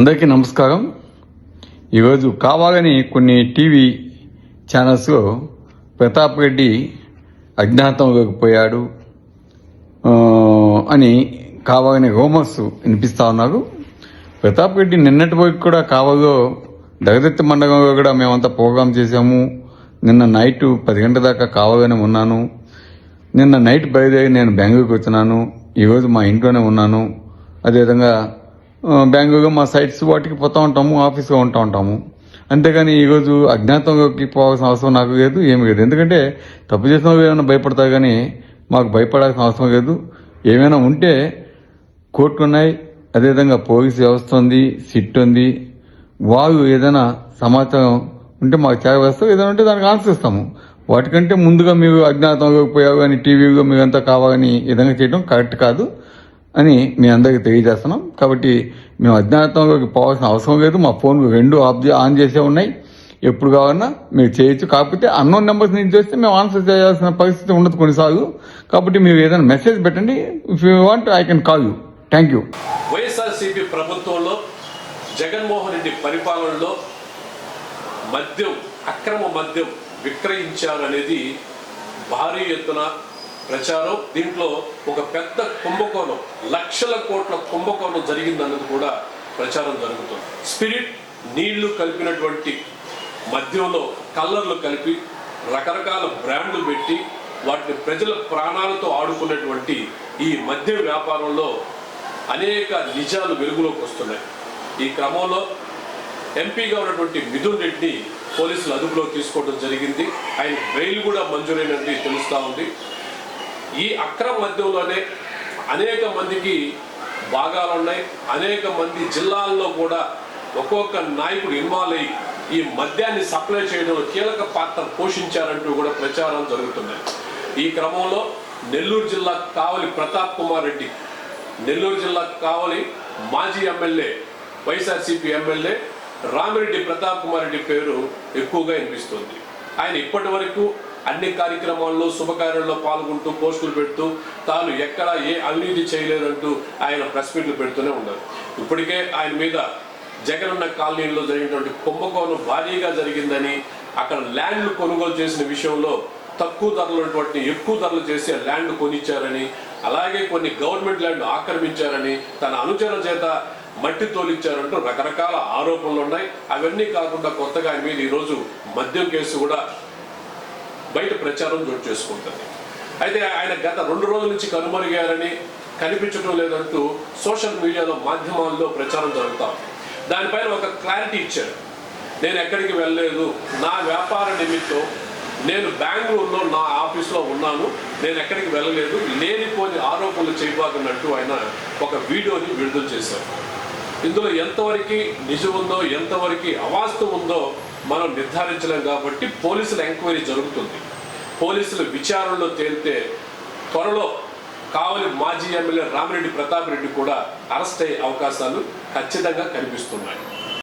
అందరికీ నమస్కారం. ఈరోజు కావాలని కొన్ని టీవీ ఛానల్స్లో ప్రతాప్ రెడ్డి అజ్ఞాతంలోకి పోయాడు అని కావాలని రోమర్స్ వినిపిస్తూ ఉన్నారు. ప్రతాప్ రెడ్డి నిన్నటి వరకు కూడా కావాలో దగదత్తి మండలంలో కూడా మేమంతా ప్రోగ్రాం చేసాము నిన్న నైట్ పది గంటల దాకా కావాలని ఉన్నాను. నిన్న నైట్ బయలుదేరి నేను బెంగళూరుకి వచ్చినాను. ఈరోజు మా ఇంట్లోనే ఉన్నాను. అదేవిధంగా బ్యాంకుగా మా సైట్స్ వాటికి పోతూ ఉంటాము ఆఫీస్గా ఉంటా ఉంటాము. అంతేగాని ఈరోజు అజ్ఞాతంలోకి పోవాల్సిన అవసరం నాకు లేదు ఏమి లేదు. ఎందుకంటే తప్పు చేసిన వాళ్ళు ఏమైనా భయపడతారు కానీ మాకు భయపడాల్సిన అవసరం లేదు. ఏమైనా ఉంటే కోర్టు ఉన్నాయి అదేవిధంగా పోలీస్ వ్యవస్థ ఉంది సిట్ ఉంది. వారు ఏదైనా సమాచారం ఉంటే మాకు చేరవేస్తారు ఏదైనా ఉంటే దానికి ఆన్సర్ ఇస్తాము. వాటికంటే ముందుగా మీరు అజ్ఞాతంలోకి పోయావు కానీ టీవీలో మీరంతా కావాలని విధంగా చేయడం కరెక్ట్ కాదు. అని మీ అందరికీ తెలియజేస్తున్నాం. కాబట్టి మేము అజ్ఞాతంలోకి పోవాల్సిన అవసరం లేదు. మా ఫోన్ రెండు ఆఫ్ ఆన్ చేసే ఉన్నాయి. ఎప్పుడు కావాలన్నా మీరు చేయొచ్చు. కాకపోతే అన్నోన్ నెంబర్స్ నుంచి చేస్తే మేము ఆన్సర్ చేయాల్సిన పరిస్థితి ఉండదు కొన్నిసార్లు. కాబట్టి మీరు ఏదైనా మెసేజ్ పెట్టండి. If you want I can call you thank you YSRCP ప్రభుత్వంలో జగన్మోహన్ రెడ్డి పరిపాలనలో మద్యం అక్రమ మద్యం విక్రయించారనేది భారీ ఎత్తున ప్రచారం. దీంట్లో ఒక పెద్ద కుంభకోణం లక్షల కోట్ల కుంభకోణం జరిగిందన్నది కూడా ప్రచారం జరుగుతుంది. స్పిరిట్ నీళ్ళు కలిపినటువంటి మద్యంలో కలర్లు కలిపి రకరకాల బ్రాండ్లు పెట్టి వాటిని ప్రజల ప్రాణాలతో ఆడుకున్నటువంటి ఈ మద్య వ్యాపారంలో అనేక నిజాలు వెలుగులోకి వస్తున్నాయి. ఈ క్రమంలో ఎంపీగా ఉన్నటువంటి మిథున్ రెడ్డిని పోలీసులు అదుపులోకి తీసుకోవడం జరిగింది. ఆయన బెయిల్ కూడా మంజూరైనట్టు తెలుస్తూ ఉంది. ఈ అక్రమ మద్యంలోనే అనేక మందికి భాగాలు ఉన్నాయి. అనేక మంది జిల్లాల్లో కూడా ఒక్కొక్క నాయకుడు ఇన్వాల్వ్ అయ్యి ఈ మద్యాన్ని సప్లై చేయడంలో కీలక పాత్ర పోషించారంటూ కూడా ప్రచారం జరుగుతున్నాయి ఈ క్రమంలో నెల్లూరు జిల్లా కావలి ప్రతాప్ కుమార్ రెడ్డి నెల్లూరు జిల్లా కావలి మాజీ MLA YSRCP MLA Ramireddy Pratap Kumar Reddy పేరు ఎక్కువగా వినిపిస్తుంది. ఆయన ఇప్పటి వరకు అన్ని కార్యక్రమాల్లో శుభకార్యాల్లో పాల్గొంటూ పోస్టులు పెడుతూ తాను ఎక్కడ ఏ అవినీతి చేయలేదంటూ ఆయన ప్రెస్ మీట్లు పెడుతూనే ఉన్నారు. ఇప్పటికే ఆయన మీద జగనన్న కాలనీలో జరిగినటువంటి కుంభకోణం భారీగా జరిగిందని అక్కడ ల్యాండ్లు కొనుగోలు చేసిన విషయంలో తక్కువ ధరలు ఉన్నటువంటి ఎక్కువ ధరలు చేసి ఆ ల్యాండ్ కొనిచ్చారని అలాగే కొన్ని గవర్నమెంట్ ల్యాండ్ ఆక్రమించారని తన అనుచరుల చేత మట్టి తోలిచ్చారంటూ రకరకాల ఆరోపణలు ఉన్నాయి. అవన్నీ కాకుండా కొత్తగా ఆయన మీద ఈరోజు మద్యం కేసు కూడా బయట ప్రచారం చోటు చేసుకుంటుంది. అయితే ఆయన గత రెండు రోజుల నుంచి కనుమరుగారని కనిపించడం లేదంటూ సోషల్ మీడియాలో మాధ్యమాల్లో ప్రచారం జరుగుతా దానిపైన ఒక క్లారిటీ ఇచ్చారు. నేను ఎక్కడికి వెళ్ళలేదు. నా వ్యాపార నిమిత్తం నేను బెంగళూరులో నా ఆఫీస్లో ఉన్నాను. నేను ఎక్కడికి వెళ్ళలేదు. లేనిపోని ఆరోపణలు చేయబాకున్నట్టు ఆయన ఒక వీడియోని విడుదల చేశారు. ఇందులో ఎంతవరకు నిజం ఉందో ఎంతవరకు అవాస్తు ఉందో మనం నిర్ధారించలేం కాబట్టి పోలీసుల ఎంక్వైరీ జరుగుతుంది. పోలీసుల విచారణలో తేలితే త్వరలో కావలి మాజీ ఎమ్మెల్యే రామిరెడ్డి ప్రతాప్ రెడ్డి కూడా అరెస్ట్ అయ్యే అవకాశాలు ఖచ్చితంగా కనిపిస్తున్నాయి.